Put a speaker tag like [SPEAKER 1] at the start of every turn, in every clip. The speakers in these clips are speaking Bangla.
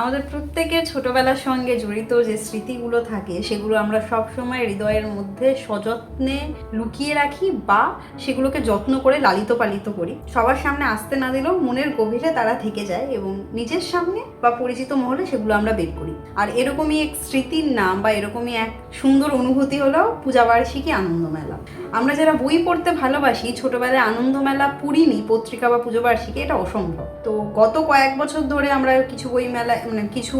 [SPEAKER 1] আমাদের প্রত্যেকের ছোটবেলার সঙ্গে জড়িত যে স্মৃতিগুলো থাকে, সেগুলো আমরা সব সময় হৃদয়ের মধ্যে সযত্নে লুকিয়ে রাখি বা সেগুলোকে যত্ন করে লালিত পালিত করি। সবার সামনে আসতে না দিলেও মনের গভীরে তারা থেকে যায় এবং নিজের সামনে বা পরিচিত মহলে সেগুলো আমরা বের করি। আর এরকমই এক স্মৃতির নাম বা এরকমই এক সুন্দর অনুভূতি হলো পূজাবার্ষিকী আনন্দমেলা আমরা যারা বই পড়তে ভালোবাসি, ছোটবেলায় আনন্দমেলা পড়িনি, পত্রিকা বা পুজো বার্ষিকী এটা অসম্ভব। তো গত কয়েক বছর ধরে আমরা কিছু বই মেলা মানে কিছু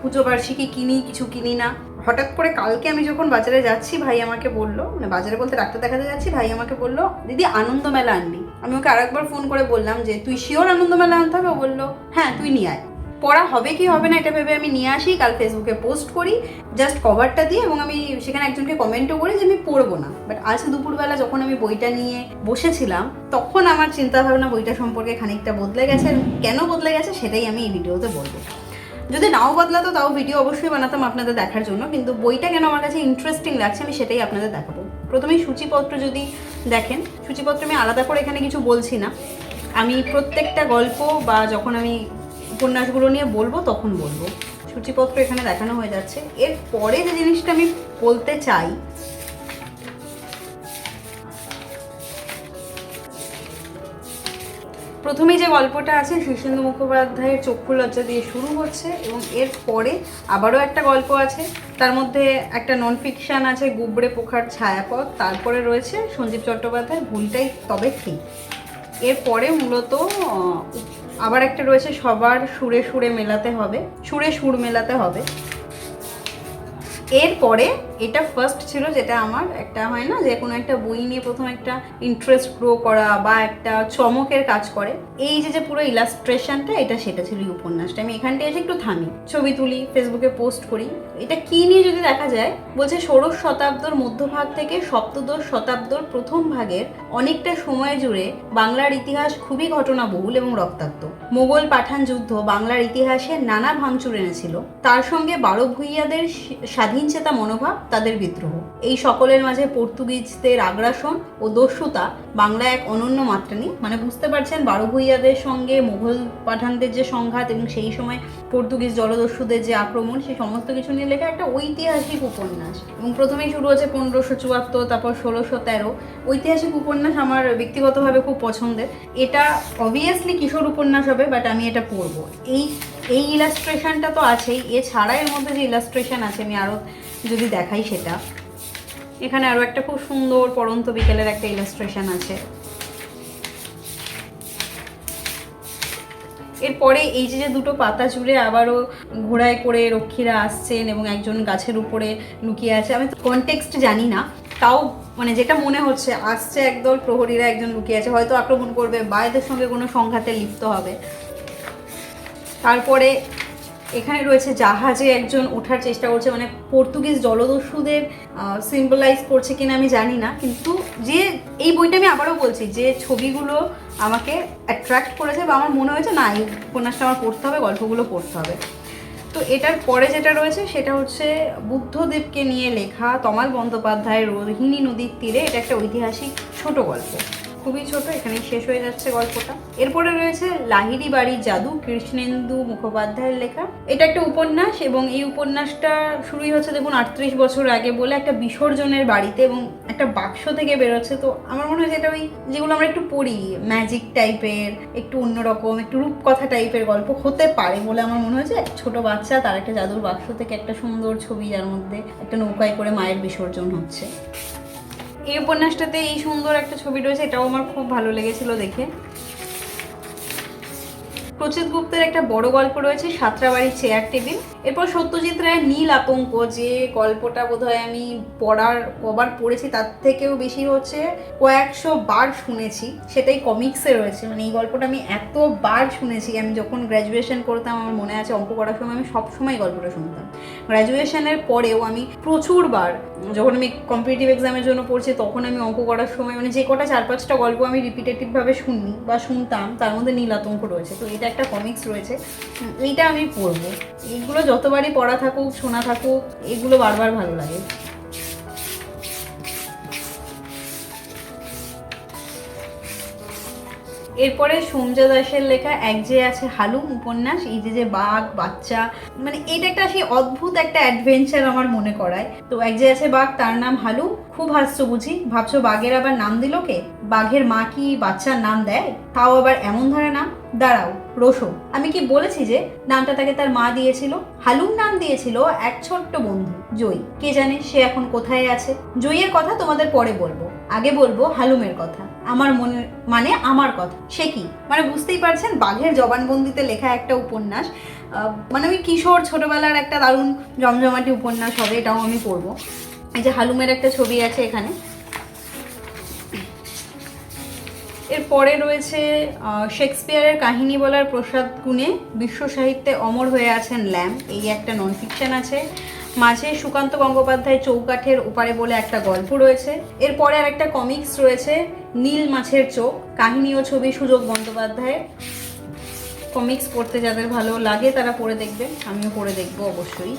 [SPEAKER 1] পুজো বার্ষিকী কিনি, কিছু কিনি না। হঠাৎ করে কালকে আমি যখন বাজারে যাচ্ছি, ভাই আমাকে বলল মানে বাজারে বলতে ডাক্তার দেখাতে যাচ্ছি, ভাই আমাকে বলল, দিদি, আনন্দ মেলা আনবি। আমি ওকে আরেকবার ফোন করে বললাম যে, তুই শিওর আনন্দ মেলা আনতে হবে? ও বলল হ্যাঁ তুই নিয়ে আয়। পড়া হবে কি হবে না, এটা ভেবে আমি নিয়ে আসি, কাল ফেসবুকে পোস্ট করি জাস্ট কভারটা দিয়ে, এবং আমি সেখানে একজনকে কমেন্টও করি যে, আমি পড়ব না। বাট আজ দুপুরবেলা যখন আমি বইটা নিয়ে বসেছিলাম, তখন আমার চিন্তা ভাবনা বইটা সম্পর্কে খানিকটা বদলে গেছে কেন বদলে গেছে, সেটাই আমি এই ভিডিওতে বলব। যদি নাও বদলাতো, তাও ভিডিও অবশ্যই বানাতাম আপনাদের দেখার জন্য, কিন্তু বইটা কেন আমার কাছে ইন্টারেস্টিং লাগছে, আমি সেটাই আপনাদের দেখাবো। প্রথমেই সূচিপত্র যদি দেখেন, সূচিপত্র আমি আলাদা করে এখানে কিছু বলছি না। আমি প্রত্যেকটা গল্প বা যখন আমি উপন্যাসগুলো নিয়ে বলব, তখন বলব। সূচিপত্র এখানে দেখানো হয়ে যাচ্ছে। এর পরে যে জিনিসটা আমি বলতে চাই প্রথমেই যে গল্পটা আছে, শীর্ষেন্দু মুখোপাধ্যায়ের চক্ষু লজ্জা দিয়ে শুরু হচ্ছে এবং এর পরে আবারও একটা গল্প আছে। তার মধ্যে একটা নন ফিকশান আছে, গুবড়ে পোখার ছায়াপথ। তারপরে রয়েছে সঞ্জীব চট্টোপাধ্যায় ভুলটাই তবে ঠিক। এরপরে মূলত আবার একটা রয়েছে, সবার সুরে সুরে মেলাতে হবে, সুরে সুর মেলাতে হবে। এরপরে এটা ফার্স্ট ছিল যেটা আমার, একটা হয় না, যে কোনো একটা বই নিয়ে প্রথম একটা ইন্টারেস্ট গ্রো করা বা একটা চমকের কাজ করে। এই যে যে পুরো ইলাস্ট্রেশনটা এটা সেটা ছিল এই উপন্যাসটা। আমি এখানটা এসে একটু থামি। ছবি তুলি ফেসবুকে পোস্ট করি। এটা কি নিয়ে যদি দেখা যায়, বলছে ষোড়শ শতাব্দীর মধ্যভাগ থেকে সপ্তদশ শতাব্দীর প্রথম ভাগের অনেকটা সময় জুড়ে বাংলার ইতিহাস খুবই ঘটনাবহুল এবং রক্তাক্ত। মোগল পাঠান যুদ্ধ বাংলার ইতিহাসে নানা ভাঙচুর এনেছিল। তার সঙ্গে বারো ভূইয়াদের স্বাধীন চেতা মনোভাব তাদের বিদ্রোহ। এই সকলের মাঝে পর্তুগিজদের আগ্রাসন ও দস্যুতা বাংলায় এক অনন্য মাত্রা নিয়ে মানে বুঝতে পারছেন বারো ভূইয়াদের সঙ্গে মুঘল পাঠানদের যে সংঘাত এবং সেই সময় পর্তুগিজ জলদস্যুদের যে আক্রমণ সেই সমস্ত কিছু নিয়ে লেখা একটা ঐতিহাসিক উপন্যাস। এবং প্রথমেই শুরু হচ্ছে পনেরোশো চুয়াত্তর, তারপর ষোলোশো তেরো। ঐতিহাসিক উপন্যাস আমার ব্যক্তিগতভাবে খুব পছন্দের। এটা অবভিয়াসলি কিশোর উপন্যাস হবে বাট আমি এটা পড়ব। এই এই ইলাস্ট্রেশনটা তো আছেই। এছাড়া এর মধ্যে যে ইলাস্ট্রেশন আছে, আমি আরও যদি দেখাই সেটা। এখানে আরও একটা খুব সুন্দর পড়ন্ত বিকেলের একটা ইলাস্ট্রেশন আছে। এরপরে এই যে যে দুটো পাতা জুড়ে আবারও ঘোড়ায় করে রক্ষীরা আসছেন এবং একজন গাছের উপরে লুকিয়ে আছে। আমি কনটেক্সট জানি না। তাও মানে যেটা মনে হচ্ছে, আসছে একদল প্রহরীরা একজন লুকিয়ে আছে। হয়তো আক্রমণ করবে বা এদের সঙ্গে কোনো সংঘাতে লিপ্ত হবে। তারপরে এখানে রয়েছে জাহাজে একজন ওঠার চেষ্টা করছে মানে পর্তুগিজ জলদস্যুদের সিম্বলাইজ করছে কিনা আমি জানি না, কিন্তু যে, এই বইটা আমি আবারও বলছি, যে ছবিগুলো আমাকে অ্যাট্রাক্ট করেছে বা আমার মনে হয়েছে, না, এই উপন্যাসটা আমার পড়তে হবে, গল্পগুলো পড়তে হবে। তো এটার পরে যেটা রয়েছে, সেটা হচ্ছে বুদ্ধদেবকে নিয়ে লেখা তমাল বন্দ্যোপাধ্যায়ের রোহিণী নদীর তীরে, এটা একটা ঐতিহাসিক ছোট গল্প। খুবই ছোট, এখানেই শেষ হয়ে যাচ্ছে গল্পটা। এরপরে রয়েছে লাহিড়ি বাড়ির জাদু, কৃষ্ণেন্দু মুখোপাধ্যায়ের লেখা। এটা একটা উপন্যাস এবং এই উপন্যাসটা শুরুই হচ্ছে দেখুন আটত্রিশ বছর আগে বলে একটা বিসর্জনের বাড়িতে এবং একটা বাক্স থেকে বেরোচ্ছে। তো আমার মনে হয় যেটা ওই যেগুলো আমরা একটু পড়ি ম্যাজিক টাইপের একটু অন্যরকম, একটু রূপকথা টাইপের গল্প হতে পারে বলে আমার মনে হয়েছে ছোট বাচ্চা তার একটা জাদুর বাক্স থেকে একটা সুন্দর ছবি যার মধ্যে একটা নৌকায় করে মায়ের বিসর্জন হচ্ছে। এই উপন্যাসটাতে এই সুন্দর একটা ছবি রয়েছে এটাও আমার খুব ভালো লেগেছিল দেখে। প্রচিত গুপ্তের একটা বড় গল্প রয়েছে সাতরাবাড়ির চেয়ার টেবিল এরপর সত্যজিৎ রায়ের নীল আতঙ্ক, যে গল্পটা বোধহয় আমি পড়ার, কবার পড়েছি, তার থেকেও বেশি হচ্ছে, কয়েকশো বার শুনেছি, সেটাই কমিক্সে রয়েছে। মানে এই গল্পটা আমি এতবার শুনেছি, আমি যখন গ্র্যাজুয়েশন করতাম, আমার মনে আছে, অঙ্ক করার সময় আমি সবসময় গল্পটা শুনতাম। গ্র্যাজুয়েশনের পরেও আমি প্রচুরবার, যখন আমি কম্পিটিটিভ এক্সামের জন্য পড়ছি, তখন আমি অঙ্ক করার সময় মানে যে কটা চার পাঁচটা গল্প আমি রিপিটেটিভভাবে শুনি বা শুনতাম, তার মধ্যে নীল আতঙ্ক রয়েছে। তো এটা একটা কমিক্স রয়েছে। এইটা আমি পড়ব। এগুলো যতবারই পড়া থাকুক, শোনা থাকুক, এগুলো বারবার ভালো লাগে। এরপরে সোমজা দাসের লেখা এক যে আছে হালুম উপন্যাস, এই যে যে বাঘ, বাচ্চা মানে এটা একটা সেই অদ্ভুত একটা অ্যাডভেঞ্চার আমার মনে করায়। তো এক যে আছে বাঘ, তার নাম হালুম। খুব হাস্য বুঝি। ভাবছ বাঘের আবার নাম দিল কে? বাঘের মা কি বাচ্চার নাম দেয়? তাও আবার এমন ধরে নাম? দাঁড়াও রোশো আমি কি বলেছি যে নামটা তাকে তার মা দিয়েছিল? হালুম নাম দিয়েছিল এক ছোট্ট বন্ধু, জয়। কে জানে সে এখন কোথায় আছে? জয়ের কথা তোমাদের পরে বলব। আগে বলব হালুমের কথা। আমার মনে মানে আমার কথা। সে কি? মানে বুঝতেই পারছেন, বাঘের জবানবন্দিতে লেখা একটা উপন্যাস। মানে আমি কিশোর ছোটবেলার একটা দারুণ জমজমাটি উপন্যাস হবে, এটাও আমি পড়ব। এই যে হালুমের একটা ছবি আছে এখানে। এরপরে রয়েছে শেক্সপিয়ারের কাহিনী বলার প্রসাদ গুণে বিশ্ব সাহিত্যে অমর হয়ে আছেন ল্যাম। এই একটা নন ফিকশন আছে। মাঝে সুকান্ত গঙ্গোপাধ্যায় চৌকাঠের ওপারে বলে একটা গল্প রয়েছে। এরপরে আর একটা কমিক্স রয়েছে, নীল মাছের চোখ, কাহিনী ও ছবি সুযোগ বন্দ্যোপাধ্যায়ের। কমিক্স পড়তে যাদের ভালো লাগে তারা পড়ে দেখবে আমিও পড়ে দেখব অবশ্যই।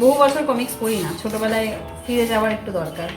[SPEAKER 1] বহু বছর কমিক্স পড়ি না, ছোটোবেলায় ফিরে যাওয়ার একটু দরকার।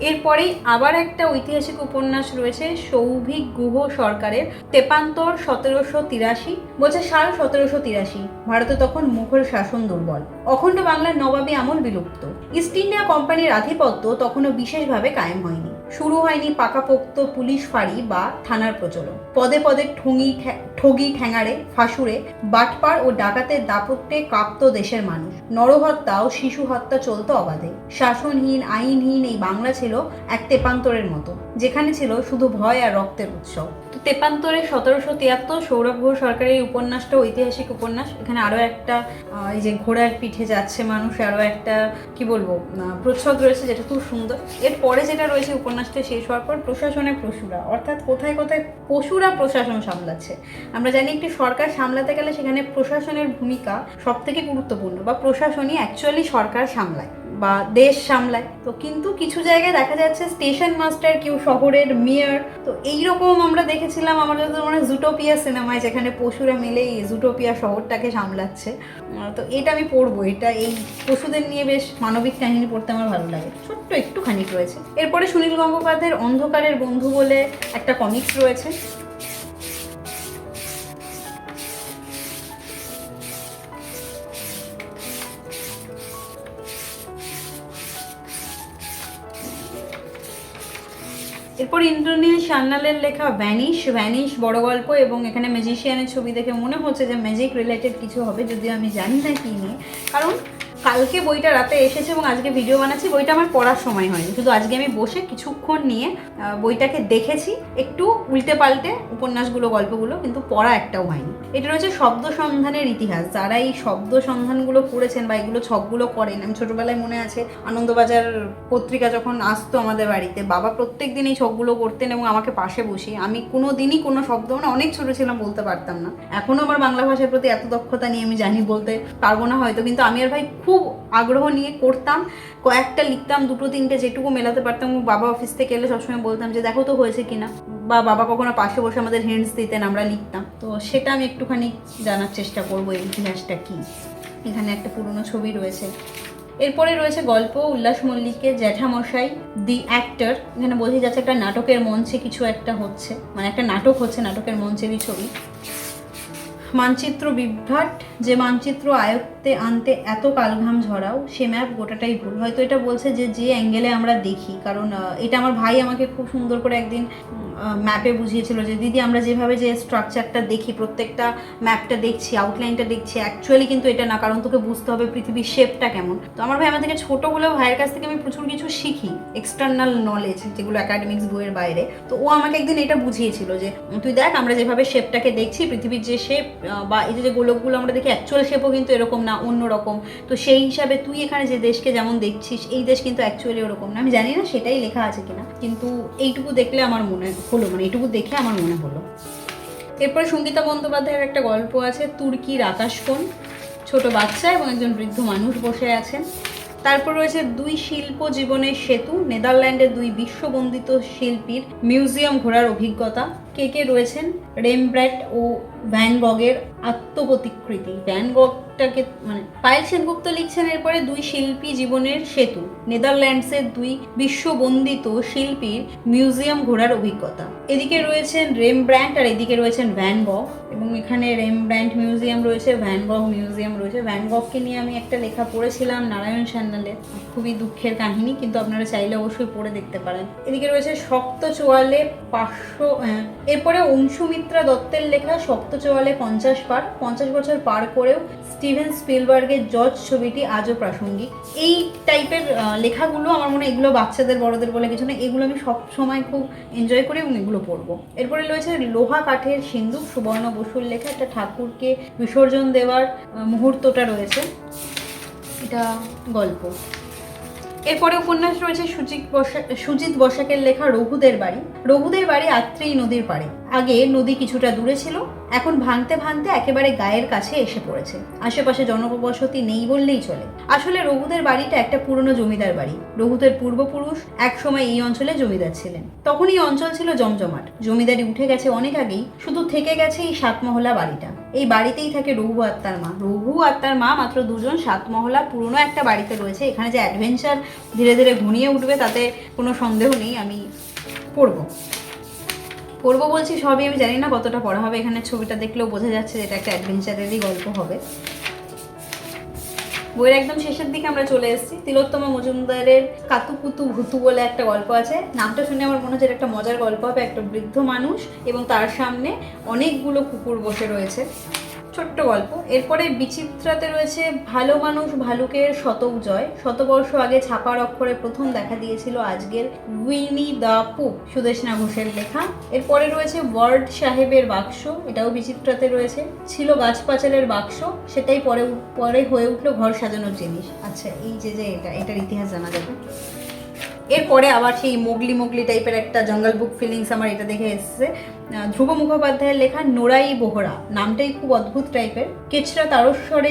[SPEAKER 1] এরপরেই আবার একটা ঐতিহাসিক উপন্যাস রয়েছে, সৌভিক গুহ সরকারের, তেপান্তর সতেরোশো তিরাশি, বলছে সাল সতেরোশো তিরাশি, ভারতে তখন মুঘল শাসন দুর্বল। অখণ্ড বাংলার নবাবী আমল বিলুপ্ত। ইস্ট ইন্ডিয়া কোম্পানির আধিপত্য তখনও বিশেষভাবে কায়েম হয়নি। শুরু হয়নি পাকাপোক্ত পুলিশ ফাঁড়ি বা থানার প্রচলন। পদে পদে ঠুঙি ঠগি ঠ্যাঙাড়ে ফাঁসুরে বাটপার ও ডাকাতের দাপত্যে কাঁপত দেশের মানুষ। নরহত্যা ও শিশু হত্যা চলত অবাধে। শাসনহীন, আইনহীন এই বাংলা ছিল এক তেপান্তরের মতো, যেখানে ছিল শুধু ভয় আর রক্তের উৎসব। তেপান্তরে সতেরোশো তিয়াত্তর সৌরভ ঘোষ সরকারের উপন্যাসটা ঐতিহাসিক উপন্যাস। এখানে আরও একটা এই যে ঘোড়ার পিঠে যাচ্ছে মানুষ আরও একটা, কি বলব প্রচ্ছদ রয়েছে যেটা খুব সুন্দর। এরপরে যেটা রয়েছে উপন্যাসটা শেষ হওয়ার পর প্রশাসনের পশুরা অর্থাৎ কোথায় কোথায় পশুরা প্রশাসন সামলাচ্ছে। আমরা জানি একটি সরকার সামলাতে গেলে সেখানে প্রশাসনের ভূমিকা সব থেকে গুরুত্বপূর্ণ বা প্রশাসনই অ্যাকচুয়ালি সরকার সামলায়। বা দেশ সামলায়। তো কিন্তু কিছু জায়গায় দেখা যাচ্ছে স্টেশন মাস্টার কেউ শহরের মেয়র তো এইরকম আমরা দেখেছিলাম আমার যত মানে জুটোপিয়া সিনেমায় যেখানে পশুরা মিলে এই জুটোপিয়া শহরটাকে সামলাচ্ছে। তো এটা আমি পড়ব, এটা এই পশুদের নিয়ে বেশ মানবিক কাহিনী পড়তে আমার ভালো লাগে। ছোট্ট একটুখানি রয়েছে। এরপরে সুনীল গঙ্গোপাধ্যায়ের অন্ধকারের বন্ধু বলে একটা কমিক্স রয়েছে। এরপর ইন্দ্রনীল সান্নালের লেখা ভ্যানিশ ভ্যানিশ বড় গল্প এবং এখানে ম্যাজিশিয়ানের ছবি দেখে মনে হচ্ছে যে ম্যাজিক রিলেটেড কিছু হবে, যদিও আমি জানি না কি নিয়ে। কারণ কালকে বইটা রাতে এসেছে এবং আজকে ভিডিও বানাচ্ছি। বইটা আমার পড়ার সময় হয়নি। শুধু আজকে আমি বসে কিছুক্ষণ নিয়ে বইটাকে দেখেছি। একটু উল্টে পাল্টে উপন্যাসগুলো, গল্পগুলো, কিন্তু পড়া একটাও হয়নি। এটা রয়েছে শব্দ সন্ধানের ইতিহাস। যারা এই শব্দ সন্ধানগুলো করেছেন বা এগুলো ছকগুলো করেন, আমি ছোটবেলায় মনে আছে, আনন্দবাজার পত্রিকা যখন আসতো আমাদের বাড়িতে, বাবা প্রত্যেক দিন এই ছকগুলো করতেন এবং আমাকে পাশে বসিয়ে, আমি কোনো দিনই কোনো শব্দ মানে অনেক ছোট ছিলাম বলতে পারতাম না। এখনও আমার বাংলা ভাষার প্রতি এত দক্ষতা নিয়ে আমি জানি বলতে পারব না হয়তো, কিন্তু আমি আর ভাই খুব আগ্রহ নিয়ে করতাম। কয়েকটা লিখতাম, দুটো, তিনটে যেটুকু মেলাতে পারতাম। বাবা অফিস থেকে এলে সবসময় বলতাম যে, দেখো তো হয়েছে কিনা? বা বাবা কখনো পাশে বসে আমাদের হিন্টস দিতেন, আমরা লিখতাম। তো সেটা আমি একটুখানি জানার চেষ্টা করব এই ইতিহাসটা কি? এখানে একটা পুরনো ছবি রয়েছে। এরপরে রয়েছে গল্প উল্লাস মল্লিকের জ্যাঠামশাই দি অ্যাক্টর এখানে বোঝা যাচ্ছে একটা নাটকের মঞ্চে কিছু একটা হচ্ছে। মানে একটা নাটক হচ্ছে নাটকের মঞ্চেরই ছবি। মানচিত্র বিভ্রাট, যে মানচিত্র আয়ত্তে আনতে আনতে এত কালঘাম ঝরাও, সে ম্যাপ গোটাটাই ভুল। হয়তো এটা বলছে যে যে অ্যাঙ্গেলে আমরা দেখি, কারণ এটা আমার ভাই আমাকে খুব সুন্দর করে একদিন ম্যাপে বুঝিয়েছিল যে, দিদি, আমরা যেভাবে যে স্ট্রাকচারটা দেখি, প্রত্যেকটা ম্যাপটা দেখছি আউটলাইনটা দেখছি অ্যাকচুয়ালি কিন্তু এটা না, কারণ তোকে বুঝতে হবে পৃথিবীর শেপটা কেমন। তো আমার ভাই আমার থেকে ছোটো হলেও ভাইয়ের কাছ থেকে আমি প্রচুর কিছু শিখি এক্সটার্নাল নলেজ যেগুলো একাডেমিক্স বইয়ের বাইরে। তো ও আমাকে একদিন এটা বুঝিয়েছিল যে, তুই দেখ, আমরা যেভাবে শেপটাকে দেখছি, পৃথিবীর যে শেপ বা এই যে গোলকগুলো আমরা দেখি অ্যাকচুয়াল শেপও কিন্তু এরকম না অন্য রকম তো সেই হিসাবে তুই এখানে যে দেশকে যেমন দেখছিস, এই দেশ কিন্তু অ্যাকচুয়ালি ওরকম না। আমি জানি না সেটাই লেখা আছে কিনা, কিন্তু এইটুকু দেখলে আমার মনে হলো মানে এইটুকু দেখে আমার মনে হলো। এরপরে সঙ্গীতা বন্দ্যোপাধ্যায়ের একটা গল্প আছে, তুর্কির আকাশকোণ ছোট বাচ্চা এবং একজন বৃদ্ধ মানুষ বসে আছেন। তারপর রয়েছে দুই শিল্প জীবনের সেতু, নেদারল্যান্ডের দুই বিশ্ববন্দিত শিল্পীর মিউজিয়াম ঘোরার অভিজ্ঞতা। কে কে রয়েছেন? রেমব্র্যাট ও ভ্যান গগের আত্মপ্রতিকৃতি। ভ্যান গগটাকে মানে পায়েল সেনগুপ্ত লিখছেন এরপরে দুই শিল্পী জীবনের সেতু। নেদারল্যান্ডসের দুই বিশ্ববন্দিত শিল্পীর মিউজিয়াম ঘোরার অভিজ্ঞতা। এদিকে রয়েছেন রেমব্র্যান্ট আর এদিকে রয়েছেন ভ্যান গগ এবং এখানে রেমব্র্যান্ট মিউজিয়াম রয়েছে, ভ্যান গগ মিউজিয়াম রয়েছে। ভ্যান গগকে নিয়ে আমি একটা লেখা পড়েছিলাম, নারায়ণ সান্যালে। খুবই দুঃখের কাহিনী, কিন্তু আপনারা চাইলে অবশ্যই পড়ে দেখতে পারেন। এদিকে রয়েছে শক্ত চোয়ালে পাঁচশো এরপরে অংশুমিত্রা দত্তের লেখা শক্ত চোয়ালে পঞ্চাশ পার। পঞ্চাশ বছর পার করেও স্টিভেন স্পিলবার্গের জজ ছবিটি আজও প্রাসঙ্গিক। এই টাইপের লেখাগুলো আমার মনে হয় এগুলো বাচ্চাদের, বড়দের বলে কিছু না, এগুলো আমি সব সময় খুব এনজয় করি এবং এগুলো পড়ব। এরপরে রয়েছে লোহা কাঠের সিন্ধু সুবর্ণ বসুর লেখা, একটা ঠাকুরকে বিসর্জন দেওয়ার মুহূর্তটা রয়েছে। এটা গল্প। এরপরে উপন্যাস রয়েছে সুজিত বসা, সুজিত বসাকের লেখা রঘুদের বাড়ি। রঘুদের বাড়ি আত্রেই নদীর পাড়ে। আগে নদী কিছুটা দূরে ছিল, এখন ভাঙতে ভাঙতে একেবারে গায়ের কাছে এসে পড়েছে। আশেপাশে জনবসতি নেই বললেই চলে। আসলে রঘুদের বাড়িটা একটা পুরনো জমিদার বাড়ি। রঘুদের পূর্বপুরুষ একসময় এই অঞ্চলে জমিদার ছিলেন। তখন এই অঞ্চল ছিল জমজমাট। জমিদারি উঠে গেছে অনেক আগেই, শুধু থেকে গেছে এই সাতমহলা বাড়িটা। এই বাড়িতেই থাকে রঘু আর তার মা। রঘু আর তার মা মাত্র দুজন সাতমহলা পুরনো একটা বাড়িতে রয়েছে। এখানে যে অ্যাডভেঞ্চার ধীরে ধীরে ঘনিয়ে উঠবে তাতে কোনো সন্দেহ নেই, আমি পড়ব পড়ব বলছি, সবই আমি জানি না কতটা পড়া হবে। এখানে ছবিটা দেখলেও বোঝা যাচ্ছে যে এটা একটা অ্যাডভেঞ্চারেরই গল্প হবে। বইয়ের একদম শেষের দিকে আমরা চলে এসেছি। তিলোত্তমা মজুমদারের কাতুকুতু ভুতু বলে একটা গল্প আছে। নামটা শুনে আমার মনে হচ্ছে একটা মজার গল্প হবে। একটা বৃদ্ধ মানুষ এবং তার সামনে অনেকগুলো কুকুর বসে রয়েছে। ছোট্ট গল্প। এরপরে বিচিত্রাতে রয়েছে ভালো মানুষ ভালুকের শতক জয়। শতবর্ষ আগে ছাপার অক্ষরে প্রথম দেখা দিয়েছিল আজকের উইনি দা পুপ সুদেশনা ঘোষের লেখা। এরপরে রয়েছে ওয়ার্ড সাহেবের বাক্স, এটাও বিচিত্রাতে রয়েছে। ছিল গাছ পাচালের বাক্স, সেটাই পরে পরে হয়ে উঠল ঘর সাজানোর জিনিস। আচ্ছা এই যে যে এটা, এটার ইতিহাস জানা যাবে। এরপরে আবার সেই মোগলি মোগলি টাইপের একটা জঙ্গল বুক ফিলিংস আমার এটা দেখে এসেছে। ধ্রুব মুখোপাধ্যায়ের লেখা নোরাই বোহরা, নামটাই খুব অদ্ভুত টাইপের কেচরা তারস্বরে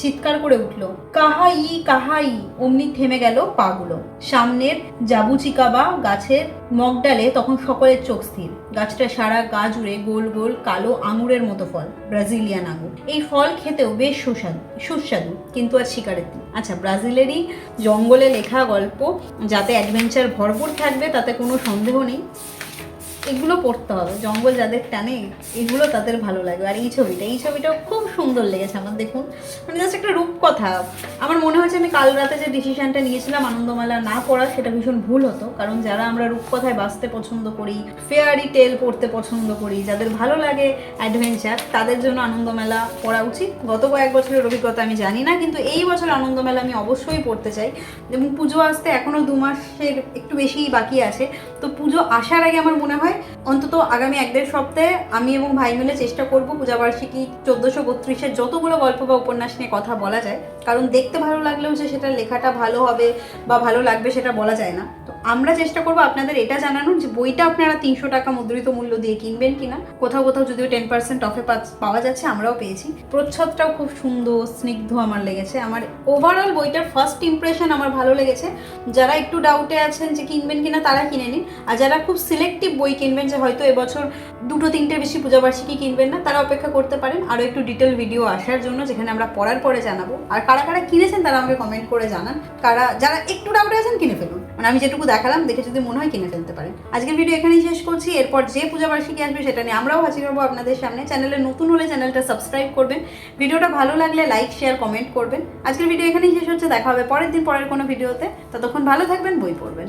[SPEAKER 1] চিৎকার করে উঠল, কাহাই কাহাই? অমনি থেমে গেল পাগুলো। সামনের জাবুচিকাবা গাছের মগডালে তখন সকলের চোখ স্থির। গাছটা সারা গা জুড়ে গোল গোল কালো আঙুরের মতো ফল, ব্রাজিলিয়ান আঙুর। এই ফল খেতেও বেশ সুস্বাদু সুস্বাদু, কিন্তু আর শিকারের আচ্ছা ব্রাজিলেরই জঙ্গলে লেখা গল্প যাতে অ্যাডভেঞ্চার ভরপুর থাকবে তাতে কোনো সন্দেহ নেই। এগুলো পড়তে হবে। জঙ্গল যাদের টানে, এগুলো তাদের ভালো লাগবে। আর এই ছবিটা, এই ছবিটাও খুব সুন্দর লেগেছে আমার, দেখুন। মানে জাস্ট একটা রূপকথা। আমার মনে হয়েছে আমি কাল রাতে যে ডিসিশনটা নিয়েছিলাম আনন্দমেলা না পড়া, সেটা ভীষণ ভুল হতো। কারণ যারা আমরা রূপকথায় বাঁচতে পছন্দ করি ফেয়ারি টেল পড়তে পছন্দ করি, যাদের ভালো লাগে অ্যাডভেঞ্চার তাদের জন্য আনন্দমেলা পড়া উচিত। গত কয়েক বছরের অভিজ্ঞতা আমি জানি না, কিন্তু এই বছর আনন্দমেলা আমি অবশ্যই পড়তে চাই। এবং পুজো আসতে এখনও দু মাসের একটু বেশিই বাকি আছে। তো পুজো আসার আগে আমার মনে হয় অন্তত আগামী এক দেড় সপ্তাহে আমি এবং ভাই মিলে চেষ্টা করব পূজাবার্ষিকী চোদ্দোশো বত্রিশের যতগুলো গল্প বা উপন্যাস নিয়ে কথা বলা যায়। কারণ দেখতে ভালো লাগলেও যে সেটা লেখাটা ভালো হবে বা ভালো লাগবে সেটা বলা যায় না। তো আমরা চেষ্টা করব আপনাদের এটা জানানোর যে বইটা আপনারা তিনশো টাকা মুদ্রিত মূল্য দিয়ে কিনবেন কিনা। কোথাও কোথাও যদিও টেন পার্সেন্ট অফে পাওয়া যাচ্ছে, আমরাও পেয়েছি। প্রচ্ছদটাও খুব সুন্দর, স্নিগ্ধ আমার লেগেছে। আমার ওভারঅল বইটার ফার্স্ট ইমপ্রেশন আমার ভালো লেগেছে। যারা একটু ডাউটে আছেন যে কিনবেন কিনা, তারা কিনে নিন। আর যারা খুব সিলেক্টিভ বই কিনবেন, যে হয়তো এবছর দুটো, তিনটে বেশি পূজাবার্ষিকী কিনবেন না, তারা অপেক্ষা করতে পারেন। আরও একটু ডিটেল ভিডিও আসার জন্য, যেখানে আমরা পড়ার পরে জানাব। আর কারা কারা কিনেছেন, তারা আমাকে কমেন্ট করে জানান। কারা, যারা একটু ডাউটে আছেন, কিনে ফেলুন। মানে আমি যেটুকু দেখালাম, দেখে যদি মনে হয় কিনে ফেলতে পারেন। আজকের ভিডিও এখানেই শেষ করছি। এরপর যে পূজা বার্ষিকী আসবে, সেটা নিয়ে আমরাও হাজির হব আপনাদের সামনে। চ্যানেলে নতুন হলে চ্যানেলটা সাবস্ক্রাইব করবেন। ভিডিওটা ভালো লাগলে লাইক শেয়ার কমেন্ট করবেন। আজকের ভিডিও এখানেই শেষ হচ্ছে। দেখা হবে পরের দিন পরের কোনো ভিডিওতে ততক্ষণ ভালো থাকবেন, বই পড়বেন।